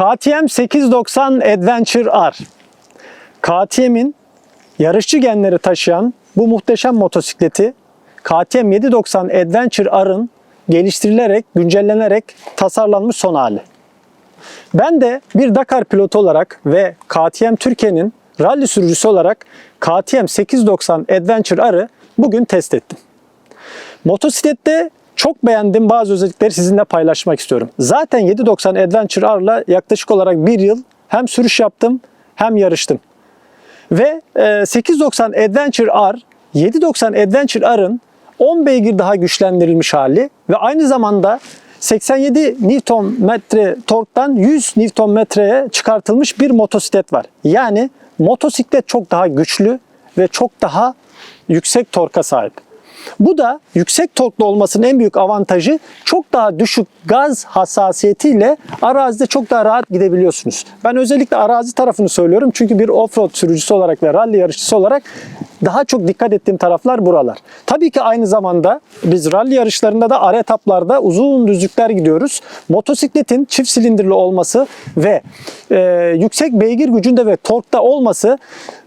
KTM 890 Adventure R. KTM'in yarışçı genleri taşıyan bu muhteşem motosikleti KTM 790 Adventure R'ın geliştirilerek, güncellenerek tasarlanmış son hali. Ben de bir Dakar pilotu olarak ve KTM Türkiye'nin rally sürücüsü olarak KTM 890 Adventure R'ı bugün test ettim. Motosiklette çok beğendiğim bazı özellikleri sizinle paylaşmak istiyorum. Zaten 790 Adventure R'la yaklaşık olarak bir yıl hem sürüş yaptım hem yarıştım. Ve e, 890 Adventure R, 790 Adventure R'ın 10 beygir daha güçlendirilmiş hali ve aynı zamanda 87 Nm torktan 100 Nm'ye çıkartılmış bir motosiklet var. Yani motosiklet çok daha güçlü ve çok daha yüksek torka sahip. Bu da yüksek torklu olmasının en büyük avantajı çok daha düşük gaz hassasiyetiyle arazide çok daha rahat gidebiliyorsunuz. Ben özellikle arazi tarafını söylüyorum çünkü bir offroad sürücüsü olarak ve rally yarışçısı olarak daha çok dikkat ettiğim taraflar buralar. Tabii ki aynı zamanda biz rally yarışlarında da ara etaplarda uzun düzlükler gidiyoruz. Motosikletin çift silindirli olması ve e, yüksek beygir gücünde ve torkta olması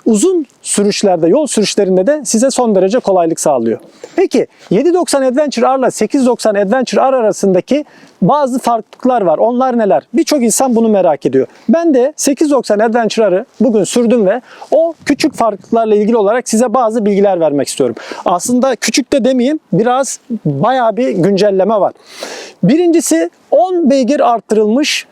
uzun sürüşlerde, yol sürüşlerinde de size son derece kolaylık sağlıyor. Peki 790 Adventure R ile 890 Adventure R arasındaki bazı farklılıklar var. Onlar neler? Birçok insan bunu merak ediyor. Ben de 890 Adventure R'ı bugün sürdüm ve o küçük farklılıklarla ilgili olarak size bazı bilgiler vermek istiyorum. Aslında küçük de demeyeyim, biraz bayağı bir güncelleme var. Birincisi 10 beygir arttırılmış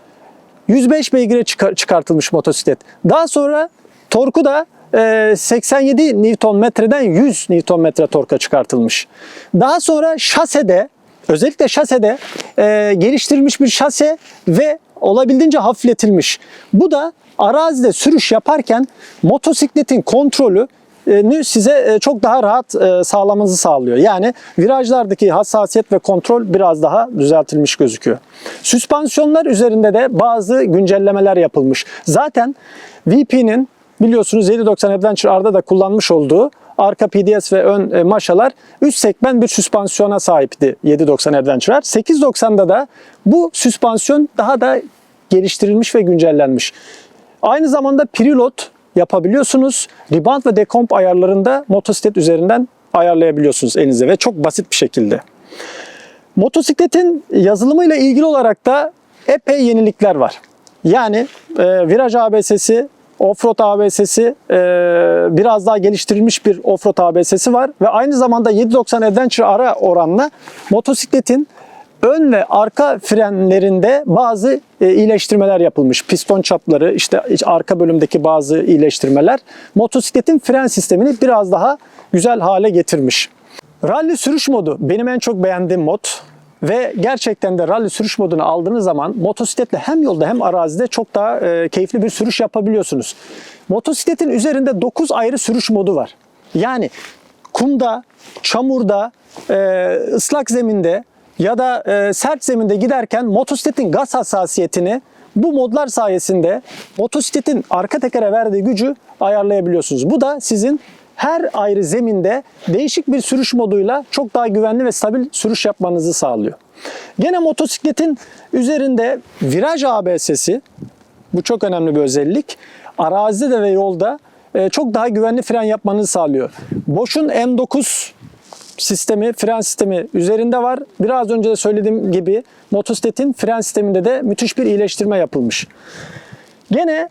105 beygire çıkar- çıkartılmış motosiklet. Daha sonra torku da e, 87 Nm'den 100 Nm torka çıkartılmış. Daha sonra şasede özellikle şasede e, geliştirilmiş bir şase ve olabildiğince hafifletilmiş. Bu da arazide sürüş yaparken motosikletin kontrolü e, size e, çok daha rahat e, sağlamanızı sağlıyor. Yani virajlardaki hassasiyet ve kontrol biraz daha düzeltilmiş gözüküyor. Süspansiyonlar üzerinde de bazı güncellemeler yapılmış. Zaten VP'nin biliyorsunuz 790 Adventure R'da da kullanmış olduğu arka PDS ve ön e, maşalar üst segment bir süspansiyona sahipti 790 Adventure R. 890'da da bu süspansiyon daha da geliştirilmiş ve güncellenmiş. Aynı zamanda preload yapabiliyorsunuz. Rebound ve decomp ayarlarında motosiklet üzerinden ayarlayabiliyorsunuz elinize ve çok basit bir şekilde. Motosikletin yazılımıyla ilgili olarak da epey yenilikler var. Yani e, viraj ABS'si, offroad ABS'si, e, biraz daha geliştirilmiş bir offroad ABS'si var ve aynı zamanda 790 Adventure ara oranla motosikletin ön ve arka frenlerinde bazı e, iyileştirmeler yapılmış. Piston çapları, işte arka bölümdeki bazı iyileştirmeler motosikletin fren sistemini biraz daha güzel hale getirmiş. Rally sürüş modu benim en çok beğendiğim mod ve gerçekten de rally sürüş modunu aldığınız zaman motosikletle hem yolda hem arazide çok daha e, keyifli bir sürüş yapabiliyorsunuz. Motosikletin üzerinde 9 ayrı sürüş modu var. Yani kumda, çamurda, e, ıslak zeminde ya da e, sert zeminde giderken motosikletin gaz hassasiyetini bu modlar sayesinde motosikletin arka tekere verdiği gücü ayarlayabiliyorsunuz. Bu da sizin her ayrı zeminde değişik bir sürüş moduyla çok daha güvenli ve stabil sürüş yapmanızı sağlıyor. Gene motosikletin üzerinde viraj ABS'si bu çok önemli bir özellik. Arazide de ve yolda e, çok daha güvenli fren yapmanızı sağlıyor. Bosch'un M9 sistemi, fren sistemi üzerinde var. Biraz önce de söylediğim gibi motosikletin fren sisteminde de müthiş bir iyileştirme yapılmış. Gene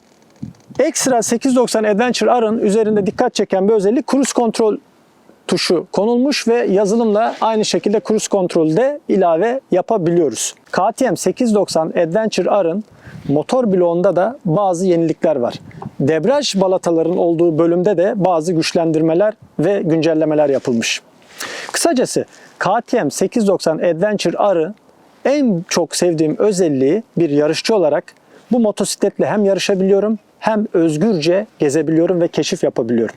ekstra 890 Adventure R'ın üzerinde dikkat çeken bir özellik cruise kontrol tuşu konulmuş ve yazılımla aynı şekilde cruise kontrolde ilave yapabiliyoruz. KTM 890 Adventure R'ın motor bloğunda da bazı yenilikler var. Debriyaj balataların olduğu bölümde de bazı güçlendirmeler ve güncellemeler yapılmış. Kısacası KTM 890 Adventure R'ı en çok sevdiğim özelliği bir yarışçı olarak bu motosikletle hem yarışabiliyorum hem özgürce gezebiliyorum ve keşif yapabiliyorum.